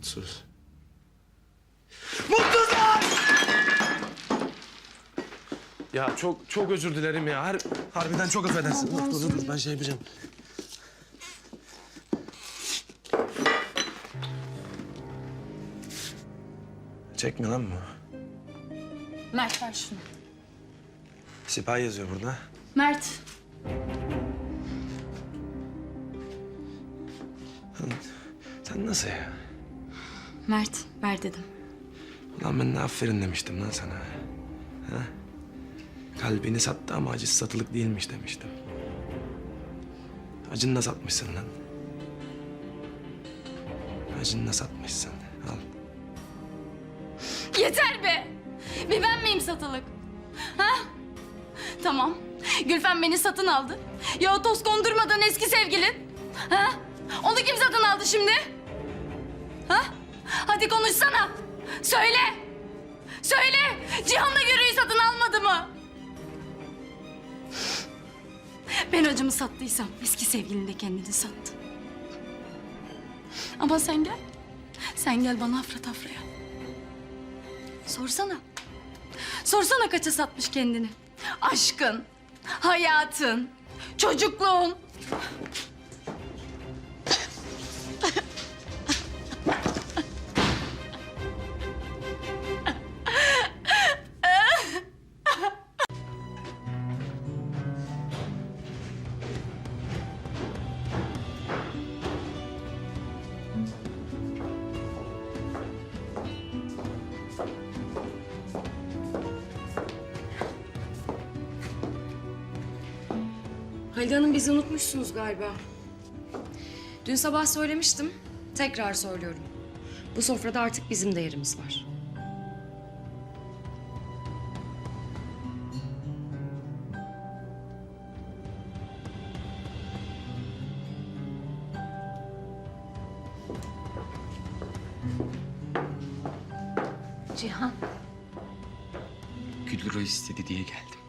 Mutsuz. Mutsuz lan! Ya çok çok özür dilerim ya. Har harbiden çok affedersin. Dur dur dur ben şey yapacağım. Çekme lan bu. Mert ver şunu. Sipahi yazıyor burada. Mert. Sen, sen nasıl ya? Mert ver dedim. Ulan ben de aferin demiştim lan sana. Ha? Kalbini sattı ama acısı satılık değilmiş demiştim. Acını da satmışsın lan. Acını da satmışsın. Al. Yeter be! Bir ben miyim satılık? Ha? Tamam. Gülfem beni satın aldı. Ya toz kondurmadan eski sevgilin? Ha? Onu kim satın aldı şimdi? Ha? Hadi konuşsana. Söyle. Söyle. Cihan'la Gürü'yü satın almadı mı? Ben acımı sattıysam eski sevgilin de kendini sattı. Ama sen gel. Sen gel bana afra tafraya. Sorsana. Sorsana kaça satmış kendini. Aşkın, hayatın, çocukluğun. Halide Hanım bizi unutmuşsunuz galiba. Dün sabah söylemiştim. Tekrar söylüyorum. Bu sofrada artık bizim de yerimiz var. Cihan. Gülru istedi diye geldim.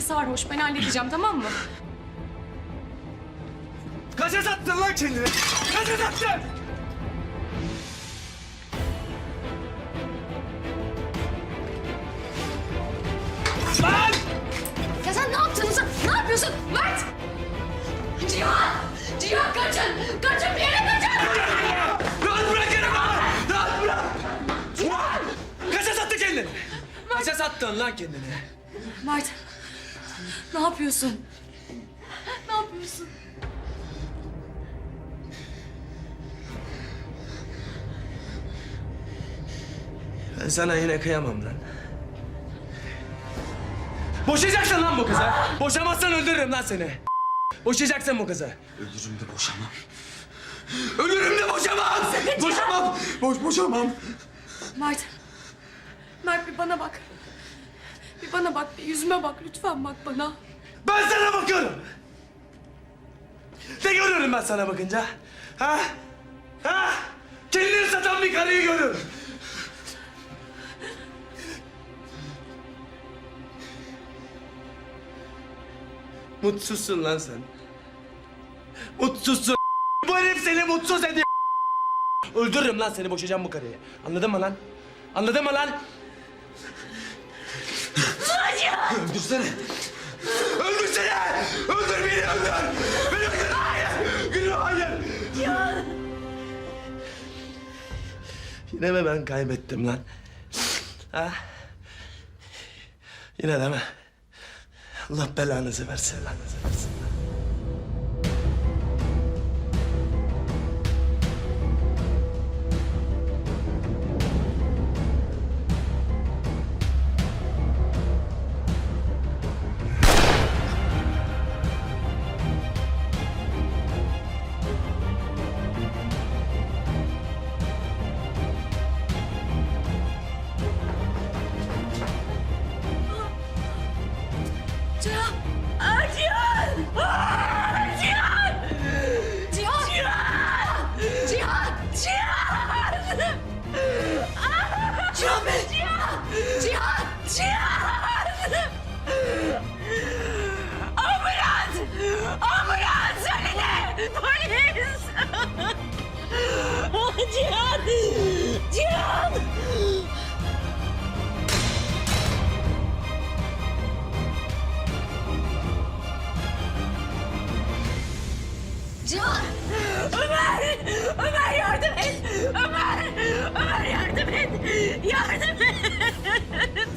Cihan bak belli ki sarhoş. Ben halledeceğim tamam mı? Kaça sattın lan kendini? Kaça sattın? Lan! Ya sen ne yaptın? Sen ne yapıyorsun? Mert! Cihan! Cihan kaçın! Kaçın bir yere kaçın! Rahat bırak beni! Rahat bırak! Cihan! Kaça sattı kendini? Kaça sattın lan kendini? Mert! Ne yapıyorsun? Ne yapıyorsun? Ben sana yine kıyamam lan. Boşayacaksın lan bu kızı. Boşamazsan öldürürüm lan seni. Boşayacaksın bu kızı. Ölürüm de boşamam. Ölürüm de boşamam. Boşamam. Boş boşamam. Mert. Mert bir bana bak. Bir bana bak, bir yüzüme bak. Lütfen bak bana. Ben sana bakıyorum. Ne görüyorum ben sana bakınca? Ha? Ha? Kendini satan bir karıyı görüyorum. Mutsuzsun lan sen. Mutsuzsun. Bu herif seni mutsuz ediyor. Öldürürüm lan seni boşayacağım bu karıyı. Anladın mı lan? Anladın mı lan? Öldürsene. Öldürsene! Öldür beni öldür! Beni öldür! Hayır! Gülüm hayır! Yine mi ben kaybettim lan? Ha? Yine de mi? Allah belanızı versin lan. versin.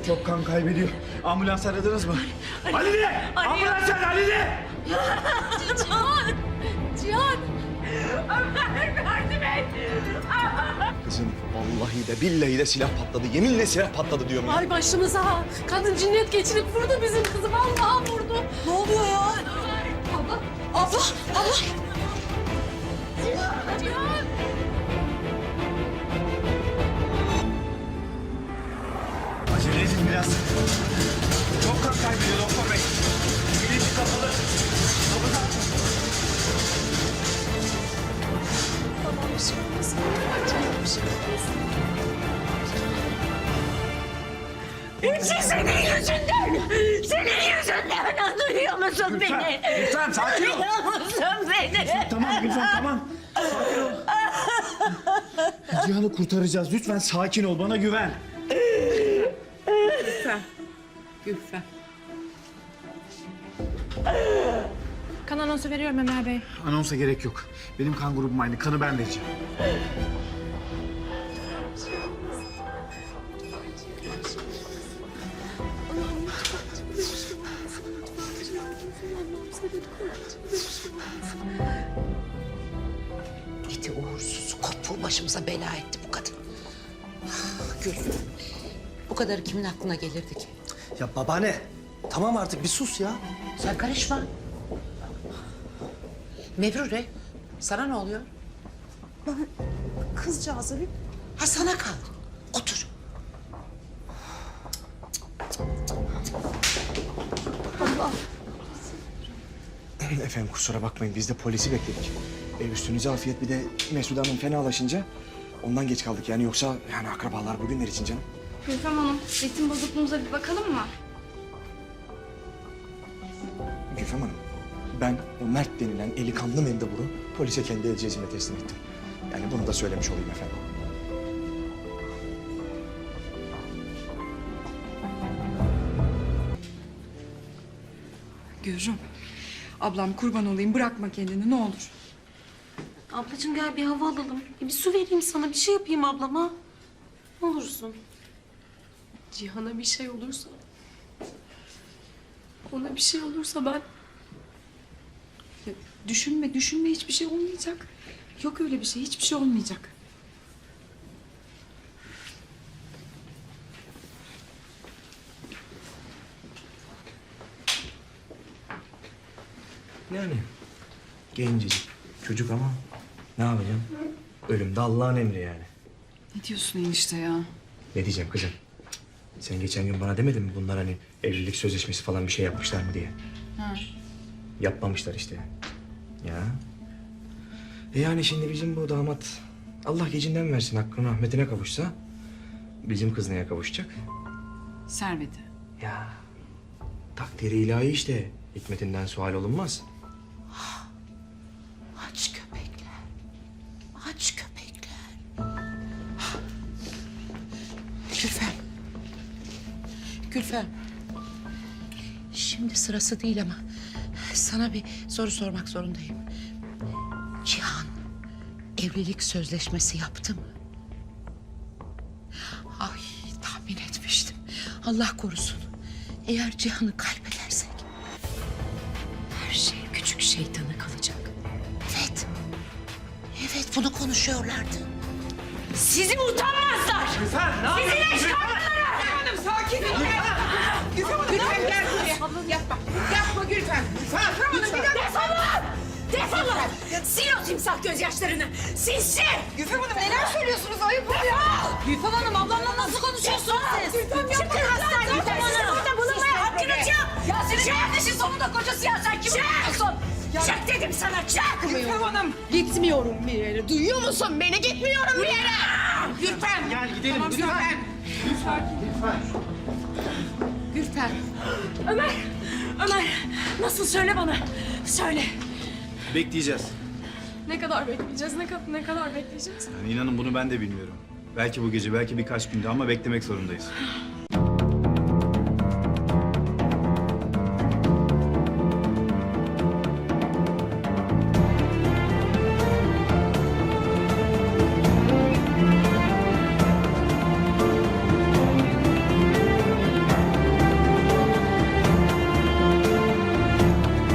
Çok kan kaybediyor. Ambulans aradınız mı? Halide! Ambulans ar Halide! Cihan! Cihan! Ömer yardım et! Kızım vallahi de billahi de silah patladı. Yeminle silah patladı diyorum ya. Ay başımıza. Kadın cinnet geçirip vurdu bizim kızı. Vallahi vurdu. Ne oluyor ya? Abla, abla, abla. Edin biraz. Çok kan kaybediyor doktor bey. Bilinci kapalı. Kapıda. Tamam bir şey olmasın. Acayip bir şey olmasın. Hepsi senin yüzünden. Senin yüzünden. Duyuyor musun beni? Lütfen sakin ol. Duyuyor musun beni? Tamam Gülfem tamam. Sakin ol. Cihan'ı kurtaracağız. Lütfen sakin ol. Bana güven. Gülfem. Kan anonsu veriyorum Ömer Bey. Anonsa gerek yok. Benim kan grubum aynı. Kanı ben vereceğim. İti uğursuz kopuğu başımıza bela etti bu kadın. Ah, Gül. Bu kadarı kimin aklına gelirdi ki? Ya babaanne tamam artık bir sus ya. Sen karışma. Mebrure, sana ne oluyor? Kızcağızı bir Ha sana kaldı. Otur. Efendim kusura bakmayın biz de polisi bekledik. E, üstünüze afiyet bir de Mesude Hanım fenalaşınca ondan geç kaldık yani yoksa yani akrabalar bugünler için canım. Gülfem Hanım, ritim bozukluğumuza bir bakalım mı? Gülfem Hanım ben o Mert denilen eli kanlı mendeburu polise kendi el cezime teslim ettim. Yani bunu da söylemiş olayım efendim. Görürüm. Ablam kurban olayım bırakma kendini ne olur. Ablacığım gel bir hava alalım. Bir su vereyim sana. Bir şey yapayım ablama. Ne olursun. Cihan'a bir şey olursa... Ona bir şey olursa ben... Ya, düşünme düşünme hiçbir şey olmayacak. Yok öyle bir şey hiçbir şey olmayacak. Yani gencecik çocuk ama ne yapacağım? Ölüm de Allah'ın emri yani. Ne diyorsun enişte ya? Ne diyeceğim kızım? Sen geçen gün bana demedin mi bunlar hani evlilik sözleşmesi falan bir şey yapmışlar mı diye? Ha. Yapmamışlar işte. Ya. E yani şimdi bizim bu damat Allah gecinden versin hakkın rahmetine kavuşsa bizim kız neye kavuşacak? Serveti. Ya takdiri ilahi işte. Hikmetinden sual olunmaz. Aç köpekler. Aç köpekler. Gülfem. Gülfem. Şimdi sırası değil ama sana bir soru sormak zorundayım. Cihan evlilik sözleşmesi yaptı mı? Ay tahmin etmiştim. Allah korusun. Eğer Cihan'ı kaybedersek her şey küçük şeytana kalacak. Evet. Evet bunu konuşuyorlardı. Sizi utanmazlar! Sizi eşkıyalar! Hanım sakin ol. Gülfem Hanım Gülfem gel buraya. Yapma. Yapma Gülfem. Gülfem Hanım bir dakika. Defolun! Defolun! Sil o timsah gözyaşlarını! Silsin! Gülfem Hanım neler söylüyorsunuz ayıp oluyor. Gülfem Hanım ablamla nasıl konuşuyorsunuz siz? Çıkın hastaneden Gülfem Hanım! Burada bulunmaya hakkını çık! Ya senin kardeşin sonunda kocası ya sen kimi tutuyorsun? Çık dedim sana çık! Gülfem Hanım. Gitmiyorum bir yere. Duyuyor musun beni? Gitmiyorum bir yere! Gülfem. Gel gidelim Tamam lütfen. Gülfem. Ömer! Ömer! Nasıl söyle bana? Söyle. Bekleyeceğiz. Ne kadar bekleyeceğiz? Ne, kadar ne kadar bekleyeceğiz? Yani inanın bunu ben de bilmiyorum. Belki bu gece, belki birkaç günde ama beklemek zorundayız.